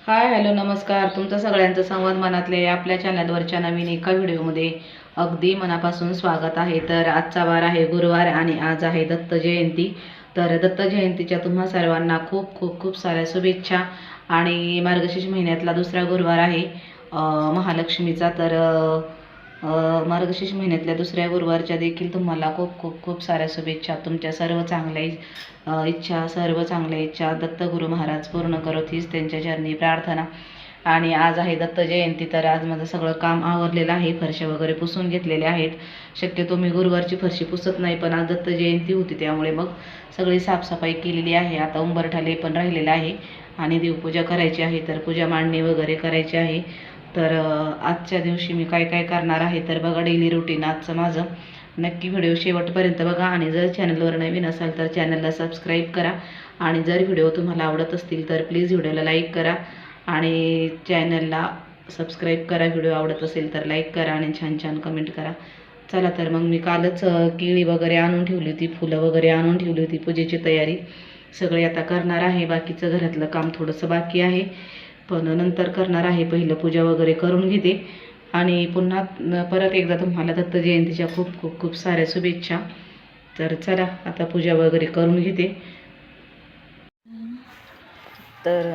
Hi hello नमस्कार. तुमचं सगळ्यांचं संवाद मनातले आपल्या चॅनलवरच्या नवीन एका व्हिडिओमध्ये अगदी मनापासून स्वागत आहे. तर आजचा वार आहे गुरुवार आणि आज आहे दत्त जयंती. तर दत्त जयंतीच्या तुम्हा सर्वांना खूप खूप खूप साऱ्या शुभेच्छा. आणि मार्गशीर्ष महिन्यातला दुसरा गुरुवार आहे महालक्ष्मीचा. तर मार्गशीर्ष महिन्यातल्या दुसऱ्या गुरुवारच्या देखील तुम्हाला खूप खूप खूप साऱ्या शुभेच्छा. तुमच्या सर्व चांगल्या इच्छा सर्व चांगल्या इच्छा दत्तगुरु महाराज पूर्ण करत हीच त्यांच्या चरणी प्रार्थना. आणि आज आहे दत्त जयंती तर आज माझं सगळं काम आवरलेलं आहे. फरशा वगैरे पुसून घेतलेले आहेत. शक्यतो मी गुरुवारची फरशी पुसत नाही पण आज दत्त जयंती होती त्यामुळे मग सगळी साफसफाई केलेली आहे. आता उंबरठाले पण राहिलेलं आहे. आणि देवपूजा करायची आहे तर पूजा मांडणी वगैरे करायची आहे. तर आजच्या दिवशी मी काय काय करणार आहे तर बघा डेली रुटीन आजचं माझं. नक्की व्हिडिओ शेवटपर्यंत बघा आणि जर चॅनलवर नवीन असाल तर चॅनलला सबस्क्राईब करा. आणि जर व्हिडिओ तुम्हाला आवडत असतील तर प्लीज व्हिडिओला लाईक करा. आणि चॅनलला सबस्क्राईब करा. व्हिडिओ आवडत असेल तर लाईक करा आणि छान छान कमेंट करा. चला तर मग मी कालच केळी वगैरे आणून ठेवली होती फुलं वगैरे आणून ठेवली होती पूजेची तयारी. सगळे आता करणार आहे. बाकीचं घरातलं काम थोडंसं बाकी आहे. पण नंतर करणार आहे पहिलं पूजा वगैरे करून घेते. आणि पुन्हा परत एकदा तुम्हाला दत्त जयंतीच्या खूप खूप खूप साऱ्या शुभेच्छा. तर चला आता पूजा वगैरे करून घेते. तर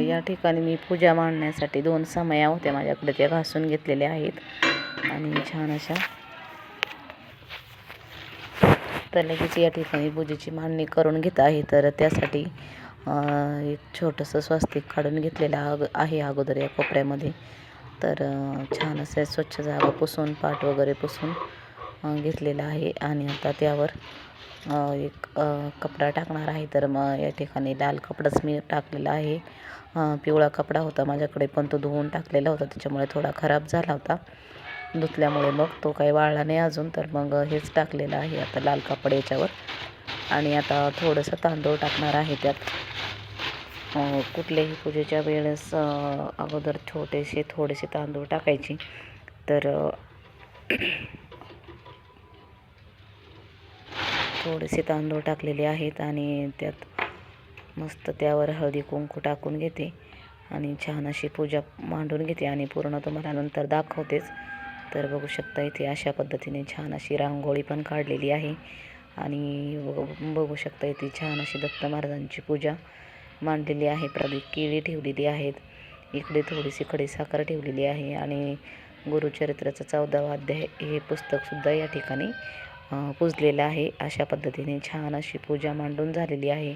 या ठिकाणी मी पूजा मांडण्यासाठी दोन समया होत्या माझ्याकडे त्या घासून घेतलेल्या आहेत. आणि छान अशा. तर लगेच या ठिकाणी पूजेची मांडणी करून घेत आहे. तर त्यासाठी एक छोटंसं स्वस्तिक काढून घेतलेलं अग आहे अगोदर या कोपऱ्यामध्ये. तर छान असे स्वच्छ जागा पुसून पाट वगैरे पुसून घेतलेलं आहे. आणि आता त्यावर एक कपडा टाकणार आहे. तर मग या ठिकाणी लाल कपडाच मी टाकलेला आहे. पिवळा कपडा होता माझ्याकडे पण तो धुवून टाकलेला होता. त्याच्यामुळे थोडा खराब झाला होता. धुतल्यामुळे मग तो काही वाळला नाही अजून. तर मग हेच टाकलेलं आहे. आता लाल कापड याच्यावर. आणि आता थोडंसं तांदूळ टाकणार आहे त्यात. कुठल्याही पूजेच्या वेळेस अगोदर छोटेसे थोडेसे तांदूळ टाकायचे. तर थोडेसे तांदूळ टाकलेले आहेत आणि त्यात मस्त त्यावर हळदी कुंकू टाकून घेते आणि छान अशी पूजा मांडून घेते आणि पूर्ण तुम्हाला नंतर दाखवतेच. तर बघू शकता इथे अशा पद्धतीने छान अशी रांगोळी पण काढलेली आहे आणि बघ- बघू शकता इथे छान अशी दत्त महाराजांची पूजा मांडलेली आहे प्रदीप केळी ठेवलेली आहेत. इकडे थोडीशी खडीसाखर ठेवलेली आहे आणि गुरुचरित्राचा चौदावा अध्याय हे पुस्तकसुद्धा या ठिकाणी पुजलेलं आहे. अशा पद्धतीने छान अशी पूजा मांडून झालेली आहे.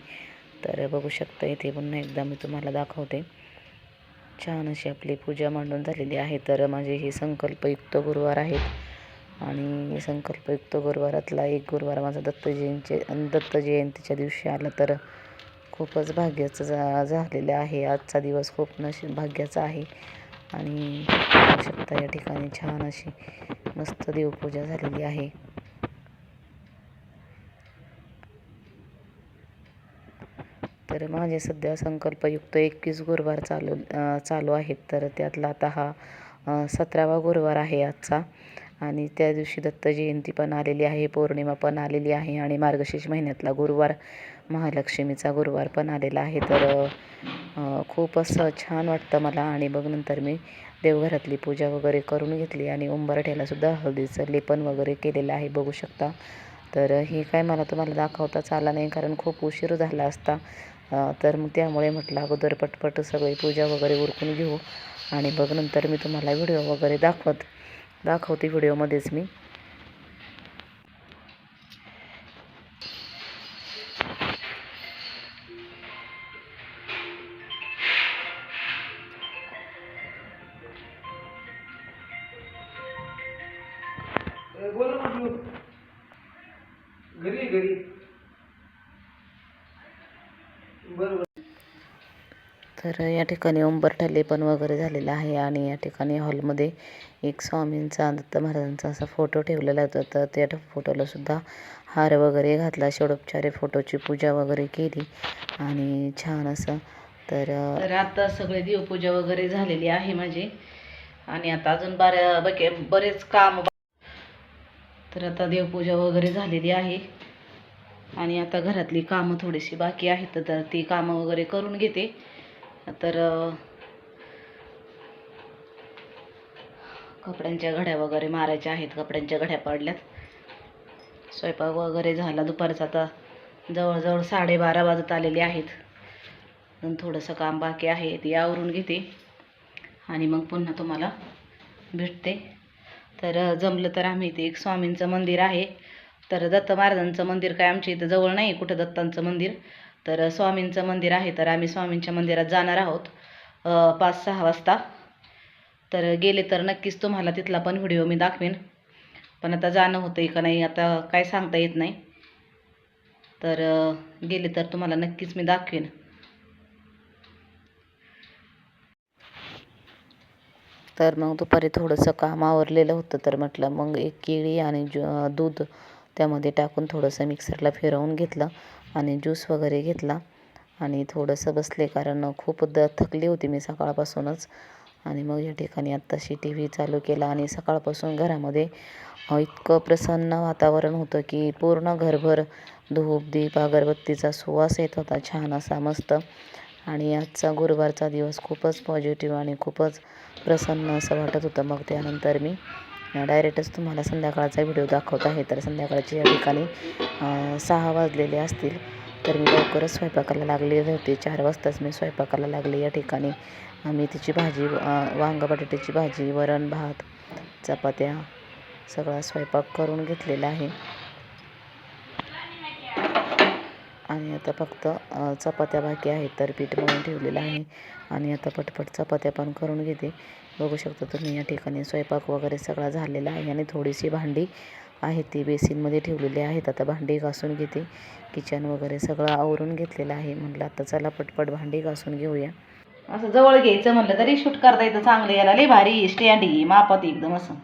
तर बघू शकता इथे पुन्हा एकदा मी तुम्हाला दाखवते. छान अशी आपली पूजा मांडून झालेली आहे. तर माझे हे संकल्पयुक्त गुरुवार आहेत. आणि संकल्पयुक्त गुरुवारातला एक गुरुवार माझा दत्त जयंती दत्त जयंतीच्या दिवशी आला. तर खूपच भाग्याचं जा झालेलं आहे. आजचा दिवस खूप नशी भाग्याचा आहे. आणि शकता या ठिकाणी छान अशी मस्त देवपूजा झालेली आहे. तर माझे सध्या संकल्पयुक्त एकवीस गुरुवार चालू चालू आहेत. तर त्यातला आता हा सतरावा गुरुवार आहे आजचा. आणि त्या दिवशी दत्त जयंती पण आलेली आहे पौर्णिमा पण आलेली आहे आणि मार्गशीर्ष महिन्यातला गुरुवार महालक्ष्मीचा गुरुवार पण आलेला आहे. तर खूप असं छान वाटतं मला आणि बघ नंतर मी देवघरातली पूजा वगैरे करून घेतली आणि उंबरठ्यालासुद्धा हळदीचं लेपन वगैरे केलेलं आहे बघू शकता. तर हे काय मला तुम्हाला दाखवताच आला नाही कारण खूप उशीर झाला असता. तर मग त्यामुळे म्हटलं अगोदर पटपट सगळी पूजा वगैरे उरकून घेऊ आणि बघ नंतर मी तुम्हाला व्हिडिओ वगैरे दाखवत दाखवते व्हिडिओमध्येच मी. घरी घरी. तर या ठिकाणी उंबरठा लेपन वगैरे झालेलं आहे आणि या ठिकाणी हॉलमध्ये एक स्वामींचा दत्त महाराजांचा असा फोटो ठेवलेला होता. तर त्या फोटोला सुद्धा हार वगैरे घातला. षोडोपचारे फोटोची पूजा वगैरे केली आणि छान असं. तर तर आता सगळे देवपूजा वगैरे झालेली आहे माझी. आणि आता अजून बऱ्या बके बरेच काम तर आता देवपूजा वगैरे झालेली आहे. आणि आता घरातली कामं थोडीशी बाकी आहेत. तर ती कामं वगैरे करून घेते. तर कपड्यांच्या घड्या वगैरे मारायच्या आहेत. कपड्यांच्या घड्या पडल्यात. स्वयंपाक वगैरे झाला दुपारचा. आता जवळजवळ साडेबारा वाजत आलेले आहेत. थोडंसं काम बाकी आहे. ते आवरून घेते. आणि मग पुन्हा तुम्हाला भेटते. तर जमलं तर आम्ही इथे एक स्वामींचं मंदिर आहे. तर दत्त महाराजांचं मंदिर काय आमच्या इथं जवळ नाही. कुठं दत्तांचं मंदिर? तर स्वामींचं मंदिर आहे तर आम्ही स्वामींच्या मंदिरात जाणार आहोत पाच सहा वाजता. तर गेले तर नक्कीच तुम्हाला तिथला पण व्हिडिओ मी दाखवेन. पण आता जाणं होतं का नाही आता काय सांगता येत नाही. तर गेले तर तुम्हाला नक्कीच मी दाखवेन. तर मग दुपारी थोडंसं काम आवरलेलं होतं तर म्हटलं मग एक केळी आणि दूध त्यामध्ये टाकून थोडंसं मिक्सरला फिरवून घेतलं. आणि ज्यूस वगैरे घेतला. आणि थोडंसं बसले कारण खूप द थकली होती मी सकाळपासूनच. आणि मग या ठिकाणी आत्ताशी टी व्ही चालू केला आणि सकाळपासून घरामध्ये इतकं प्रसन्न वातावरण होतं की पूर्ण घरभर धूप दीप अगरबत्तीचा सुवास येत होता. छान असा मस्त. आणि आजचा गुरुवारचा दिवस खूपच पॉझिटिव्ह आणि खूपच प्रसन्न असं वाटत होतं. मग त्यानंतर मी डायरेक्टच तुम्हाला संध्याकाळचा व्हिडिओ दाखवत आहे. तर संध्याकाळची या ठिकाणी सहा वाजलेले असतील. तर मी लवकरच स्वयंपाकाला लागलेले होते. चार वाजताच मी स्वयंपाकाला लागले. या ठिकाणी आम्ही मेथीची भाजी वांग बटाट्याची भाजी वरण भात चपात्या सगळा स्वयंपाक करून घेतलेला आहे. आणि आता फक्त चपात्या बाकी आहेत. तर पीठ मळून ठेवलेलं आहे. आणि आता पटपट चपात्या पण करून घेते. बघू शकता तुम्ही या ठिकाणी स्वयंपाक वगैरे सगळा झालेला आहे आणि थोडीशी भांडी आहे ती बेसिनमध्ये ठेवलेली आहेत. आता भांडी घासून घेते. किचन वगैरे सगळं आवरून घेतलेलं आहे. म्हटलं आता चला पटपट भांडी घासून घेऊया. असं जवळ घ्यायचं म्हटलं तरी शूट करता येतं चांगलं. याला लई भारी स्टँड आहे मापात एकदम असं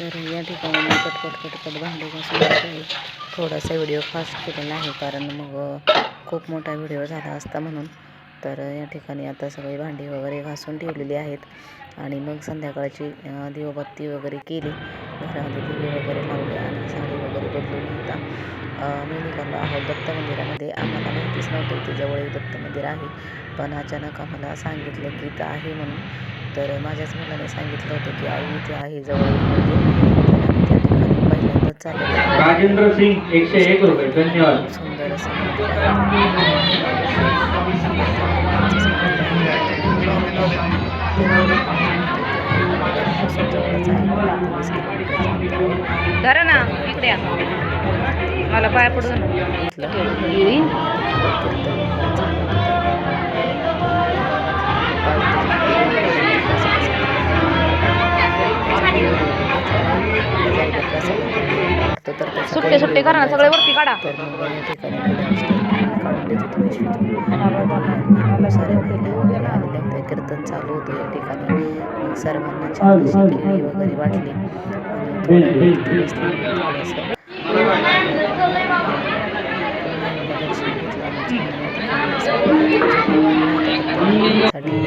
तर या कटकटकट मी भांडी घासून थोडासा व्हिडिओ फास्ट केलेला आहे कारण मग खूप मोठा व्हिडिओ झाला असता म्हणून. तर या ठिकाणी आता सगळी भांडी वगैरे घासून ठेवलेली आहेत. आणि मग संध्याकाळची दिवबत्ती वगैरे केली. घरामध्ये दिवे वगैरे लावले आणि साडी वगैरे बदलून होता मी निघालो आहोत दत्त मंदिरामध्ये. आम्हाला माहितीच नव्हतं इथे जवळ एक दत्त मंदिर आहे. पण अचानक आम्हाला सांगितलं की इथं आहे म्हणून. तर माझ्याच मुलाने सांगितलं होतं की आई इथे आहे जवळ एक मंदिर तर आम्ही त्या ठिकाणी आहोत. राजेंद्र सिंग एकशे एक रुपये धन्यवाद सुंदर असं मंदिर आहे. धरा ना इकडे या. मला पाय पडून सुट्टे सुट्टे करा ना सगळे वरती काढा. तर मग या ठिकाणी थोड्या गोष्टी काढून देत होतो पिशवीतून सारे पहिले वगैरे आलेले होते कीर्तन चालू होतं या ठिकाणी. सर्वांना छान अशी केळी वगैरे वाटली. आणि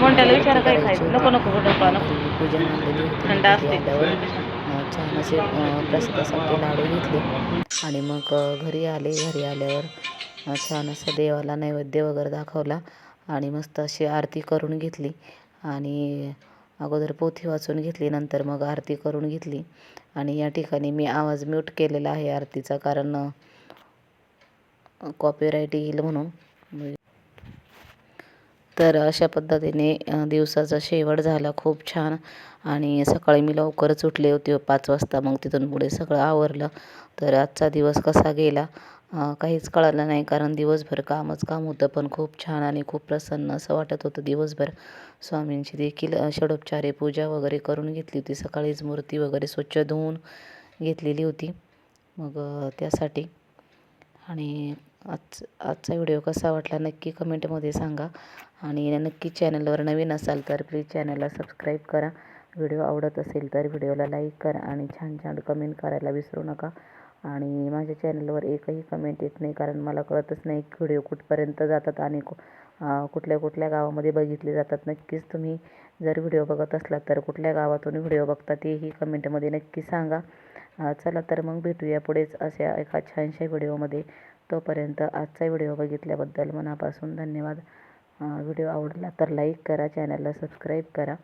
बसले विचारा काय खायचं? नको नको डब्बा नको पूजन थंड तिथं थोडंसं प्रसाद घेतला छान असे प्रसादासाठी लाडू घेतले आणि मग घरी आले घरी आल्यावर छान असं देवाला नैवेद्य वगैरे दाखवला. आणि मस्त अशी आरती करून घेतली. आणि अगोदर पोथी वाचून घेतली नंतर मग आरती करून घेतली. आणि या ठिकाणी मी आवाज म्यूट केलेला आहे आरतीचा कारण कॉपीराईट येईल म्हणून. तर अशा पद्धतीने दिवसाचा शेवट झाला खूप छान. आणि सकाळी मी लवकरच उठले होते पाच वाजता मग तिथून पुढे सगळं आवरलं. तर आजचा दिवस कसा गेला? काहीच कळालं नाही कारण दिवसभर कामच काम होतं पण खूप छान आणि खूप प्रसन्न असं वाटत होतं. दिवसभर स्वामींची देखील षडोपचारे पूजा वगैरे करून घेतली होती. सकाळीच मूर्ती वगैरे स्वच्छ धुवून घेतलेली होती. मग त्यासाठी. आणि आज आजचा व्हिडिओ कसा वाटला नक्की कमेंटमध्ये सांगा. आणि नक्की चॅनलवर नवीन असाल तर प्लीज चॅनलला सबस्क्राईब करा. व्हिडिओ आवडत असेल तर व्हिडिओला लाईक करा आणि छान छान कमेंट करायला विसरू नका. आणि माझ्या चॅनलवर एकही कमेंट येत नाही कारण मला कळतच नाही व्हिडिओ कुठपर्यंत जातात आणि कु- कुठल्या कुठल्या गावामध्ये बघितले जातात. नक्कीच तुम्ही जर व्हिडिओ बघत असलात तर कुठल्या गावातून व्हिडिओ बघता तेही कमेंटमध्ये नक्की सांगा. चला तर मग भेटूया पुढेच अशा एका छानशा व्हिडिओमध्ये तोपर्यंत आजचा व्हिडिओ बघितल्याबद्दल मनापासून धन्यवाद. व्हिडिओ आवडला तर लाईक करा चॅनलला सबस्क्राईब करा.